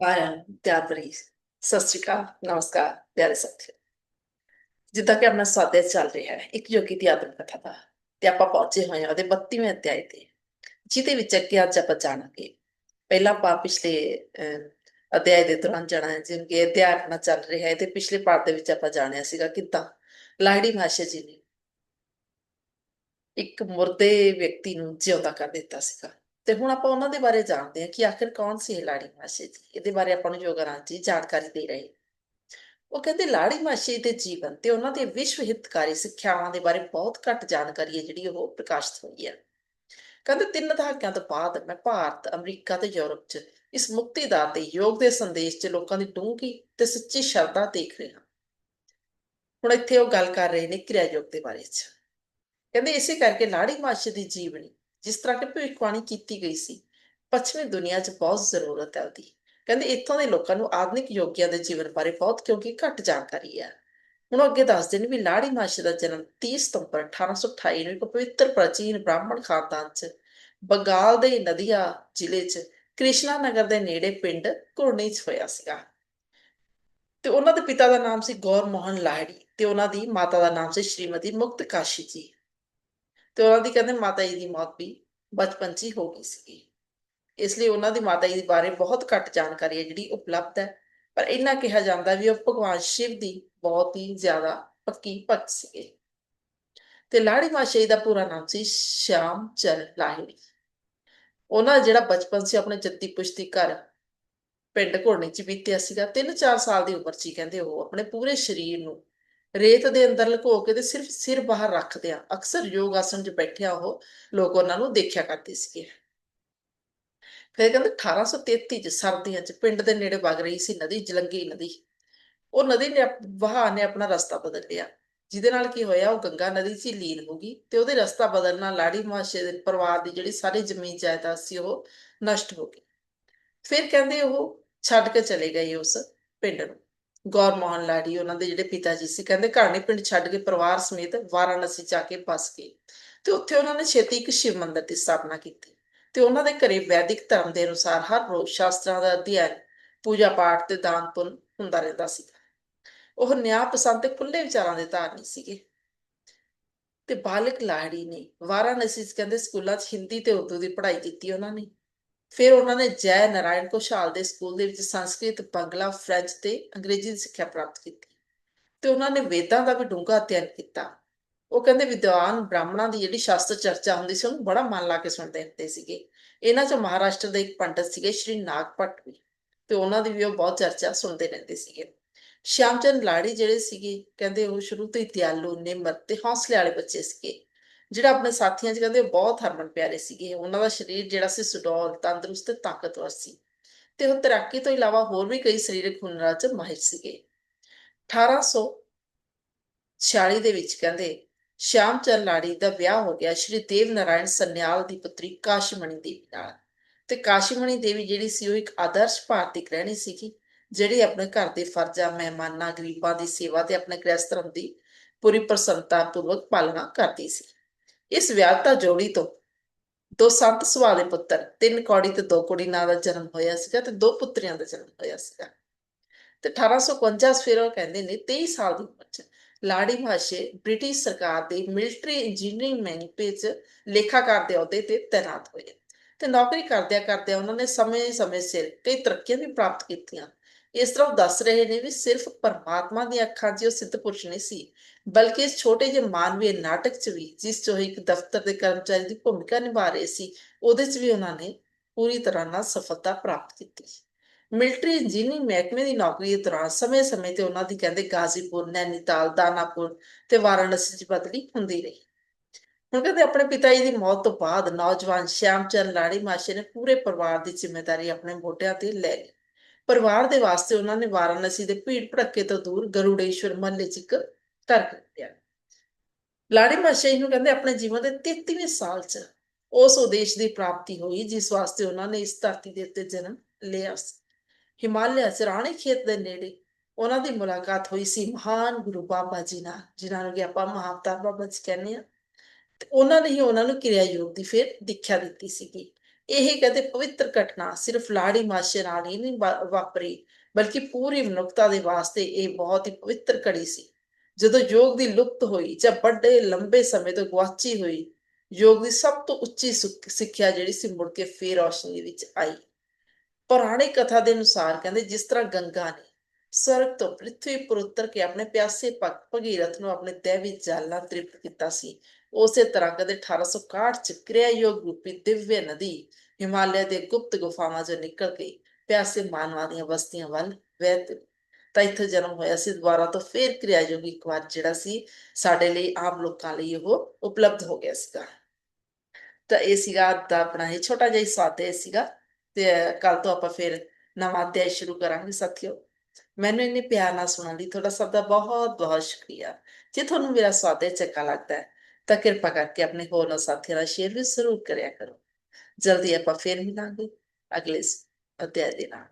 ਸਾਰਿਆਂ ਨੂੰ ਪਿਆਰ ਸਤਿ ਸ਼੍ਰੀ ਅਕਾਲ ਨਮਸਕਾਰ ਪਿਆਰੇ ਸਾਥੀਓ ਜਿੱਦਾਂ ਕਿ ਆਪਣਾ ਸਾਥਿਆ ਚੱਲ ਰਿਹਾ ਹੈ ਇੱਕ ਯੋਗੀ ਦੀ ਆਤਮ ਕਥਾ ਦਾ ਤੇ ਆਪਾਂ ਪਹੁੰਚੇ ਹੋਏ ਹਾਂ ਉਹਦੇ 32ਵੇਂ ਅਧਿਆਇ ਤੇ ਜਿਹਦੇ ਵਿੱਚ ਅੱਗੇ ਅੱਜ ਆਪਾਂ ਜਾਣਾਂਗੇ। ਪਹਿਲਾਂ ਆਪਾਂ ਪਿਛਲੇ ਅਹ, ਅਧਿਆਇ ਦੇ ਦੌਰਾਨ ਜਾਣਾ ਜਿਵੇਂ ਕਿ ਅਧਿਆਇ ਆਪਣਾ ਚੱਲ ਰਿਹਾ ਹੈ ਤੇ ਪਿਛਲੇ ਪਾਠ ਦੇ ਵਿੱਚ ਆਪਾਂ ਜਾਣਿਆ ਸੀਗਾ ਕਿੱਦਾਂ ਲਾੜੀ ਮਾਸ਼ਾ ਜੀ ਨੇ ਇੱਕ ਮੁਰਦੇ ਵਿਅਕਤੀ ਨੂੰ ਜਿਉਂਦਾ ਕਰ ਦਿੱਤਾ ਸੀਗਾ। ਤੇ ਹੁਣ ਆਪਾਂ ਉਹਨਾਂ ਦੇ ਬਾਰੇ ਜਾਣਦੇ ਹਾਂ ਕਿ ਆਖਿਰ ਕੌਣ ਸੀ ਇਹ ਲਾੜੀ ਮਾਸ਼ੇ ਜੀ? ਇਹਦੇ ਬਾਰੇ ਆਪਾਂ ਨੂੰ ਯੋਗਰਾਜ ਜੀ ਜਾਣਕਾਰੀ ਦੇ ਰਹੇ ਉਹ ਕਹਿੰਦੇ, ਲਾੜੀ ਮਾਸ਼ੀ ਦੇ ਜੀਵਨ ਤੇ ਉਹਨਾਂ ਦੇ ਵਿਸ਼ਵ ਹਿੱਤਕਾਰੀ ਸਿੱਖਿਆਵਾਂ ਦੇ ਬਾਰੇ ਬਹੁਤ ਘੱਟ ਜਾਣਕਾਰੀ ਹੈ ਜਿਹੜੀ ਉਹ ਪ੍ਰਕਾਸ਼ਿਤ ਹੋਈ ਹੈ। ਕਹਿੰਦੇ, ਤਿੰਨ ਦਹਾਕਿਆਂ ਤੋਂ ਬਾਅਦ ਮੈਂ ਭਾਰਤ, ਅਮਰੀਕਾ ਤੇ ਯੂਰਪ 'ਚ ਇਸ ਮੁਕਤੀ ਦਾ ਤੇ ਯੋਗ ਦੇ ਸੰਦੇਸ਼ 'ਚ ਲੋਕਾਂ ਦੀ ਡੂੰਘੀ ਤੇ ਸੱਚੀ ਸ਼ਰਧਾ ਦੇਖ ਰਿਹਾ ਹੁਣ ਇੱਥੇ ਉਹ ਗੱਲ ਕਰ ਰਹੇ ਨੇ ਕਿਰਿਆ ਯੋਗ ਦੇ ਬਾਰੇ 'ਚ। ਕਹਿੰਦੇ, ਇਸੇ ਕਰਕੇ ਲਾੜੀ ਮਾਸ਼ੀ ਦੀ ਜੀਵਨੀ ਜਿਸ ਤਰ੍ਹਾਂ ਕਿ ਭਵਿੱਖਬਾਣੀ ਕੀਤੀ ਗਈ ਸੀ, ਪੱਛਮੀ ਦੁਨੀਆ 'ਚ ਬਹੁਤ ਜ਼ਰੂਰਤ ਹੈ ਉਹਦੀ। ਕਹਿੰਦੇ ਇੱਥੋਂ ਦੇ ਲੋਕਾਂ ਨੂੰ ਆਧੁਨਿਕ ਯੋਗੀਆਂ ਦੇ ਜੀਵਨ ਬਾਰੇ ਬਹੁਤ ਕਿਉਂਕਿ ਘੱਟ ਜਾਣਕਾਰੀ ਹੈ। ਹੁਣ ਅੱਗੇ ਦੱਸਦੇ ਨੇ ਵੀ ਲਾੜੀ ਮਾਸ਼ੀ ਦਾ ਜਨਮ 30 ਸਤੰਬਰ 1828 ਨੂੰ ਇੱਕ ਪਵਿੱਤਰ ਪ੍ਰਾਚੀਨ ਬ੍ਰਾਹਮਣ ਖਾਨਦਾਨ 'ਚ ਬੰਗਾਲ ਦੇ ਨਦੀਆ ਜ਼ਿਲ੍ਹੇ 'ਚ ਕ੍ਰਿਸ਼ਨਾ ਨਗਰ ਦੇ ਨੇੜੇ ਪਿੰਡ ਕੁਰਨੀ 'ਚ ਹੋਇਆ ਸੀਗਾ। ਤੇ ਉਹਨਾਂ ਦੇ ਪਿਤਾ ਦਾ ਨਾਮ ਸੀ ਗੌਰ ਮੋਹਨ ਲਾਹੜੀ ਤੇ ਉਹਨਾਂ ਦੀ ਮਾਤਾ ਦਾ ਨਾਮ ਸੀ ਸ਼੍ਰੀਮਤੀ ਮੁਕਤ ਕਾਸ਼ੀ ਜੀ। ਤੇ ਉਹਨਾਂ ਦੀ ਕਹਿੰਦੇ ਮਾਤਾ ਜੀ ਦੀ ਮੌਤ ਵੀ ਬਚਪਨ 'ਚ ਹੀ ਹੋ ਗਈ ਸੀ ਇਸ ਲਈ ਉਹਨਾਂ ਦੀ ਮਾਤਾ ਜੀ ਦੇ ਬਾਰੇ ਬਹੁਤ ਘੱਟ ਜਾਣਕਾਰੀ ਹੈ ਜਿਹੜੀ ਉਪਲਬਧ ਹੈ। ਪਰ ਇੰਨਾ ਕਿਹਾ ਜਾਂਦਾ ਵੀ ਉਹ ਭਗਵਾਨ ਸ਼ਿਵ ਦੀ ਬਹੁਤ ਹੀ ਜ਼ਿਆਦਾ ਪੱਕੀ ਭਗਤ ਸੀਗੇ। ਤੇ ਲਾੜੀ ਮਾਸ਼ੇ ਦਾ ਪੂਰਾ ਨਾਮ ਸੀ ਸ਼ਾਮ ਚੰਦ ਲਾਹਿੜੀ ਉਹਨਾਂ ਜਿਹੜਾ ਬਚਪਨ ਸੀ ਆਪਣੇ ਜੱਦੀ ਪੁਸ਼ਤੀ ਘਰ ਪਿੰਡ ਘੋੜਨੀ ਚ ਬੀਤਿਆ ਸੀਗਾ। 3-4 ਸਾਲ ਦੀ ਉਮਰ ਚ ਹੀ ਕਹਿੰਦੇ ਉਹ ਆਪਣੇ ਪੂਰੇ ਸਰੀਰ ਨੂੰ ਰੇਤ ਦੇ ਅੰਦਰ ਲੁਕੋ ਕੇ ਤੇ ਸਿਰਫ ਸਿਰ ਬਾਹਰ ਰੱਖਦੇ ਆ। ਅਕਸਰ ਯੋਗ ਆਸਣ 'ਚ ਬੈਠਿਆ ਉਹ ਲੋਕ ਉਹਨਾਂ ਨੂੰ ਦੇਖਿਆ ਕਰਦੇ ਸੀਗੇ। ਫਿਰ ਕਹਿੰਦੇ 1833 ਚ ਸਰਦੀਆਂ 'ਚ ਪਿੰਡ ਦੇ ਨੇੜੇ ਵਗ ਰਹੀ ਸੀ ਨਦੀ ਜਲੰਗੀ ਨਦੀ। ਉਹ ਨਦੀ ਨੇ ਆਪ- ਵਹਾਅ ਨੇ ਆਪਣਾ ਰਸਤਾ ਬਦਲ ਲਿਆ। ਜਿਹਦੇ ਨਾਲ ਕੀ ਹੋਇਆ, ਉਹ ਗੰਗਾ ਨਦੀ 'ਚ ਲੀਨ ਹੋ ਗਈ ਤੇ ਉਹਦੇ ਰਸਤਾ ਬਦਲਣ ਨਾਲ ਲਾੜੀ ਮਾਸ਼ੇ ਦੇ ਪਰਿਵਾਰ ਦੀ ਜਿਹੜੀ ਸਾਰੀ ਜ਼ਮੀਨ ਜਾਇਦਾਦ ਸੀ ਉਹ ਨਸ਼ਟ ਹੋ ਗਈ। ਫਿਰ ਕਹਿੰਦੇ ਉਹ ਛੱਡ ਕੇ ਚਲੇ ਗਏ ਉਸ ਪਿੰਡ ਨੂੰ। ਗੌਰ ਮੋਹਨ ਲਾੜੀ, ਉਹਨਾਂ ਦੇ ਜਿਹੜੇ ਪਿਤਾ ਜੀ ਸੀ, ਕਹਿੰਦੇ ਘਾਣੀ ਪਿੰਡ ਛੱਡ ਕੇ ਪਰਿਵਾਰ ਸਮੇਤ ਵਾਰਾਣਸੀ ਜਾ ਕੇ ਬਸ ਗਏ। ਤੇ ਉੱਥੇ ਉਹਨਾਂ ਨੇ ਛੇਤੀ ਇੱਕ ਸ਼ਿਵ ਮੰਦਿਰ ਦੀ ਸਥਾਪਨਾ ਕੀਤੀ। ਤੇ ਉਹਨਾਂ ਦੇ ਘਰੇ ਵੈਦਿਕ ਧਰਮ ਦੇ ਅਨੁਸਾਰ ਹਰ ਰੋਜ਼ ਸ਼ਾਸਤਰਾਂ ਦਾ ਅਧਿਐਨ, ਪੂਜਾ ਪਾਠ ਤੇ ਦਾਨ ਪੁੰਨ ਹੁੰਦਾ ਰਹਿੰਦਾ ਸੀ। ਉਹ ਨਿਆਂ ਪਸੰਦ ਤੇ ਖੁੱਲੇ ਵਿਚਾਰਾਂ ਦੇ ਧਾਰਨੀ ਸੀਗੇ। ਤੇ ਬਾਲਕ ਲਾੜੀ ਨੇ ਵਾਰਾਣਸੀ ਚ ਕਹਿੰਦੇ ਸਕੂਲਾਂ 'ਚ ਹਿੰਦੀ ਤੇ ਉਰਦੂ ਦੀ ਪੜ੍ਹਾਈ ਕੀਤੀ ਉਹਨਾਂ ਨੇ। ਫਿਰ ਉਹਨਾਂ ਨੇ ਜੈ ਨਾਰਾਇਣ ਕੋਸ਼ਾਲ ਦੇ ਸਕੂਲ ਦੇ ਵਿੱਚ ਸੰਸਕ੍ਰਿਤ ਬੰਗਲਾ, ਫ੍ਰੈਂਚ ਤੇ ਅੰਗਰੇਜ਼ੀ ਦੀ ਸਿੱਖਿਆ ਪ੍ਰਾਪਤ ਕੀਤੀ ਤੇ ਉਹਨਾਂ ਨੇ ਵੇਦਾਂ ਦਾ ਵੀ ਡੂੰਘਾ ਅਧਿਐਨ ਕੀਤਾ। ਉਹ ਕਹਿੰਦੇ ਵਿਦਵਾਨ ਬ੍ਰਾਹਮਣਾਂ ਦੀ ਜਿਹੜੀ ਸ਼ਾਸਤਰ ਚਰਚਾ ਹੁੰਦੀ ਸੀ, ਉਹਨੂੰ ਬੜਾ ਮਨ ਲਾ ਕੇ ਸੁਣਦੇ ਹੁੰਦੇ ਸੀਗੇ। ਇਹਨਾਂ 'ਚੋਂ ਮਹਾਰਾਸ਼ਟਰ ਦੇ ਇੱਕ ਪੰਡਤ ਸੀਗੇ, ਸ਼੍ਰੀ ਨਾਗਪਟ ਵੀ ਤੇ ਉਹਨਾਂ ਦੀ ਵੀ ਉਹ ਬਹੁਤ ਚਰਚਾ ਸੁਣਦੇ ਰਹਿੰਦੇ ਸੀਗੇ। ਸ਼ਿਆਮਚੰਦ ਲਾੜੀ ਜਿਹੜੇ ਸੀਗੇ, ਕਹਿੰਦੇ ਉਹ ਸ਼ੁਰੂ ਤੋਂ ਹੀ ਦਿਆਲੂ, ਨਿਮਰ ਤੇ ਹੌਸਲੇ ਵਾਲੇ ਬੱਚੇ ਸੀਗੇ। ਜਿਹੜਾ ਆਪਣੇ ਸਾਥੀਆਂ 'ਚ ਕਹਿੰਦੇ ਬਹੁਤ ਹਰਮਨ ਪਿਆਰੇ ਸੀਗੇ, ਉਹਨਾਂ ਦਾ ਸਰੀਰ ਜਿਹੜਾ ਸੀ ਸੁਡੌਲ, ਤੰਦਰੁਸਤ ਤੇ ਤਾਕਤਵਰ ਸੀ ਤੇ ਉਹ ਤੈਰਾਕੀ ਤੋਂ ਇਲਾਵਾ ਹੋਰ ਵੀ ਕਈ ਸਰੀਰਕ ਹੁਨਰਾਂ 'ਚ ਮਾਹਿਰ ਸੀਗੇ। 1846 ਦੇ ਵਿੱਚ ਕਹਿੰਦੇ, ਸ਼ਾਮ ਚੰਦ ਲਾੜੀ ਦਾ ਵਿਆਹ ਹੋ ਗਿਆ, ਸ਼੍ਰੀ ਦੇਵ ਨਾਰਾਇਣ ਸੰਨਿਆਲ ਦੀ ਪੁੱਤਰੀ ਕਾਸ਼ੀਮਣੀ ਦੇਵੀ ਨਾਲ। ਤੇ ਕਾਸ਼ੀਮਣੀ ਦੇਵੀ ਜਿਹੜੀ ਸੀ ਉਹ ਇੱਕ ਆਦਰਸ਼ ਭਾਰਤੀ ਗ੍ਰਹਿਣੀ ਸੀਗੀ, ਜਿਹੜੀ ਆਪਣੇ ਘਰ ਦੇ ਫਰਜ਼ਾਂ, ਮਹਿਮਾਨਾਂ, ਗਰੀਬਾਂ ਦੀ ਸੇਵਾ ਤੇ ਆਪਣੇ ਗ੍ਰਸਤ ਧਰਮ ਦੀ ਪੂਰੀ ਪ੍ਰਸੰਨਤਾ ਪੂਰਵਕ ਪਾਲਣਾ ਕਰਦੀ ਸੀ। ਇਸ ਵਿਆਹਤਾ ਜੋੜੀ ਤੋਂ ਦੋ ਸੰਤ ਸੁਭਾਅ ਦੇ ਪੁੱਤਰ, ਤਿੰਨ ਕੌੜੀ ਤੇ ਦੋ ਕੁੜੀ, ਨਾਂ ਦਾ ਜਨਮ ਹੋਇਆ ਸੀਗਾ ਤੇ ਦੋ ਪੁੱਤਰੀਆਂ ਦਾ ਜਨਮ ਹੋਇਆ ਸੀਗਾ। ਤੇ 1851 ਚ ਫਿਰ ਉਹ ਕਹਿੰਦੇ ਨੇ 23 ਸਾਲ ਦੀ ਉਮਰ ਚ ਲਾੜੀ ਭਾਸ਼ੇ ਬ੍ਰਿਟਿਸ਼ ਸਰਕਾਰ ਦੇ ਮਿਲਟਰੀ ਇੰਜੀਨੀਅਰਿੰਗ ਮਹਿਕਮੇ ਚ ਲੇਖਾਕਾਰ ਦੇ ਅਹੁਦੇ ਤੇ ਤਾਇਨਾਤ ਹੋਏ। ਤੇ ਨੌਕਰੀ ਕਰਦਿਆਂ ਕਰਦਿਆਂ ਉਹਨਾਂ ਨੇ ਸਮੇਂ-ਸਮੇਂ ਸਿਰ ਕਈ ਤਰੱਕੀਆਂ ਵੀ ਪ੍ਰਾਪਤ ਕੀਤੀਆਂ। ਇਸ ਤਰ੍ਹਾਂ ਦੱਸ ਰਹੇ ਨੇ ਵੀ ਸਿਰਫ ਪਰਮਾਤਮਾ ਦੀਆਂ ਅੱਖਾਂ 'ਚ ਉਹ ਸਿੱਧ ਪੁਰਸ਼ ਨਹੀਂ ਸੀ ਬਲਕਿ ਇਸ ਛੋਟੇ ਜਿਹੇ ਮਾਨਵੀ ਨਾਟਕ 'ਚ ਵੀ ਜਿਸ 'ਚ ਉਹ ਇੱਕ ਦਫ਼ਤਰ ਦੇ ਕਰਮਚਾਰੀ ਦੀ ਭੂਮਿਕਾ ਨਿਭਾ ਰਹੇ ਸੀ ਉਹਦੇ 'ਚ ਵੀ ਉਹਨਾਂ ਨੇ ਪੂਰੀ ਤਰ੍ਹਾਂ ਨਾਲ ਸਫਲਤਾ ਪ੍ਰਾਪਤ ਕੀਤੀ। ਮਿਲਟਰੀ ਇੰਜੀਨੀਅਰਿੰਗ ਮਹਿਕਮੇ ਦੀ ਨੌਕਰੀ ਦੇ ਦੌਰਾਨ ਸਮੇਂ-ਸਮੇਂ ਤੇ ਉਹਨਾਂ ਦੀ ਕਹਿੰਦੇ ਗਾਜ਼ੀਪੁਰ, ਨੈਨੀਤਾਲ, ਦਾਨਾਪੁਰ ਤੇ ਵਾਰਾਣਸੀ 'ਚ ਬਦਲੀ ਹੁੰਦੀ ਰਹੀ। ਹੁਣ ਕਹਿੰਦੇ ਆਪਣੇ ਪਿਤਾ ਜੀ ਦੀ ਮੌਤ ਤੋਂ ਬਾਅਦ ਨੌਜਵਾਨ ਸ਼ਿਆਮਚੰਦ ਲਾੜੀ ਮਾਸ਼ੇ ਨੇ ਪੂਰੇ ਪਰਿਵਾਰ ਦੀ ਜ਼ਿੰਮੇਵਾਰੀ ਆਪਣੇ ਮੋਢਿਆਂ ਤੇ ਲੈ ਲਈ। ਪਰਿਵਾਰ ਦੇ ਵਾਸਤੇ ਉਹਨਾਂ ਨੇ ਵਾਰਾਣਸੀ ਦੇ ਭੀੜ ਭੜੱਕੇ ਤੋਂ ਦੂਰ ਗਰੁੜੇਸ਼ਵਰ ਮਹੱਲੇ 'ਚ ਇੱਕ ਘਰ ਖਰੀਦਿਆ ਲਾੜੀ ਮਾਸ਼ੇ ਨੂੰ ਕਹਿੰਦੇ ਆਪਣੇ ਜੀਵਨ ਦੇ 33ਵੇਂ ਸਾਲ 'ਚ ਉਸ ਉਦੇਸ਼ ਦੀ ਪ੍ਰਾਪਤੀ ਹੋਈ, ਜਿਸ ਵਾਸਤੇ ਉਹਨਾਂ ਨੇ ਇਸ ਧਰਤੀ ਦੇ ਉੱਤੇ ਜਨਮ ਲਿਆ ਸੀ। ਹਿਮਾਲਿਆ ਚ ਰਾਣੀ ਖੇਤ ਦੇ ਨੇੜੇ ਉਹਨਾਂ ਦੀ ਮੁਲਾਕਾਤ ਹੋਈ ਸੀ ਮਹਾਨ ਗੁਰੂ ਬਾਬਾ ਜੀ ਨਾਲ, ਜਿਨ੍ਹਾਂ ਨੂੰ ਕਿ ਆਪਾਂ ਮਹਾਵਤਾਰ ਬਾਬਾ ਜੀ ਕਹਿੰਦੇ ਆ ਤੇ ਉਹਨਾਂ ਨੇ ਹੀ ਉਹਨਾਂ ਨੂੰ ਕਿਰਿਆ ਯੋਗ ਦੀ ਫਿਰ ਦੀਖਿਆ ਦਿੱਤੀ ਸੀਗੀ। ਇਹ ਕਹਿੰਦੇ ਪਵਿੱਤਰ ਘਟਨਾ ਸਿਰਫ ਲਾੜੀ ਮਾਸ਼ੇ ਨਾਲ ਹੀ ਨਹੀਂ ਵਾਪਰੀ, ਬਲਕਿ ਪੂਰੀ ਮਨੁੱਖਤਾ ਦੇ ਵਾਸਤੇ ਇਹ ਬਹੁਤ ਹੀ ਪਵਿੱਤਰ ਘੜੀ ਸੀ। ਜਦੋਂ ਯੋਗ ਦੀ ਲੁਪਤ ਹੋਈ ਜਾਂ ਵੱਡੇ ਲੰਬੇ ਸਮੇਂ ਤੋਂ ਗੁਆਚੀ ਹੋਈ, ਯੋਗ ਦੀ ਸਭ ਤੋਂ ਉੱਚੀ ਸੁੱਖ- ਸਿੱਖਿਆ ਜਿਹੜੀ ਸੀ ਮੁੜ ਕੇ ਫੇਰ ਰੌਸ਼ਨੀ ਵਿੱਚ ਆਈ। ਪੁਰਾਣੀ ਕਥਾ ਦੇ ਅਨੁਸਾਰ ਕਹਿੰਦੇ ਜਿਸ ਤਰ੍ਹਾਂ ਗੰਗਾ ਨੇ ਸਵਰਗ ਤੋਂ ਪ੍ਰਿਥਵੀ ਪਰ ਉਤਰ ਕੇ ਆਪਣੇ ਪਿਆਸੇ ਭਗਤ ਭਗੀਰਥ ਨੂੰ ਆਪਣੇ ਦੇਵੀ ਜਲ ਨਾਲ ਤ੍ਰਿਪਤ ਕੀਤਾ ਸੀ ਉਸੇ ਤਰ੍ਹਾਂ ਕਹਿੰਦੇ 1861 ਚ ਕਿਰਿਆਯੋਗ ਰੂਪੀ ਦਿਵਯ ਨਦੀ ਹਿਮਾਲਿਆ ਦੇ ਗੁਪਤ ਗੁਫਾਵਾਂ ਚੋਂ ਨਿਕਲ ਕੇ ਪਿਆਸੇ ਮਾਨਵਾਂ ਦੀਆਂ ਬਸਤੀਆਂ ਵੱਲ ਵਹਿ ਤੁਰੀ। ਤਾਂ ਇੱਥੇ ਜਨਮ ਹੋਇਆ ਸੀ। ਦੁਬਾਰਾ ਤੋਂ ਫੇਰ ਕਿਰਿਆ ਯੋਗ ਇੱਕ ਵਾਰ ਜਿਹੜਾ ਸੀ, ਸਾਡੇ ਲਈ ਆਮ ਲੋਕਾਂ ਲਈ ਉਹ ਉਪਲਬਧ ਹੋ ਗਿਆ ਸੀਗਾ। ਤਾਂ ਇਹ ਸੀਗਾ ਦਾ ਆਪਣਾ ਇਹ ਛੋਟਾ ਜਿਹਾ ਸਵਾਦੇ ਸੀਗਾ। ਤੇ ਕੱਲ ਤੋਂ ਆਪਾਂ ਫਿਰ ਨਵਾਂ ਅਧਿਆਇ ਸ਼ੁਰੂ ਕਰਾਂਗੇ ਸਾਥੀਓ। ਮੈਨੂੰ ਇੰਨੇ ਪਿਆਰ ਨਾਲ ਸੁਣਨ ਲਈ ਤੁਹਾਡਾ ਸਭ ਦਾ ਬਹੁਤ ਬਹੁਤ ਸ਼ੁਕਰੀਆ। ਜੇ ਤੁਹਾਨੂੰ ਮੇਰਾ ਸਵਾਦੇ ਚੰਗਾ ਲੱਗਦਾ ਹੈ ਤਾਂ ਕਿਰਪਾ ਕਰਕੇ ਆਪਣੇ ਹੋਰਨਾਂ ਸਾਥੀਆਂ ਨਾਲ ਸ਼ੇਅਰ ਵੀ ਜ਼ਰੂਰ ਕਰਿਆ ਕਰੋ। ਜਲਦੀ ਆਪਾਂ ਫਿਰ ਮਿਲਾਂਗੇ ਅਗਲੇ ਸ- ਅਧਿਆਇ ਦੇ ਨਾਲ।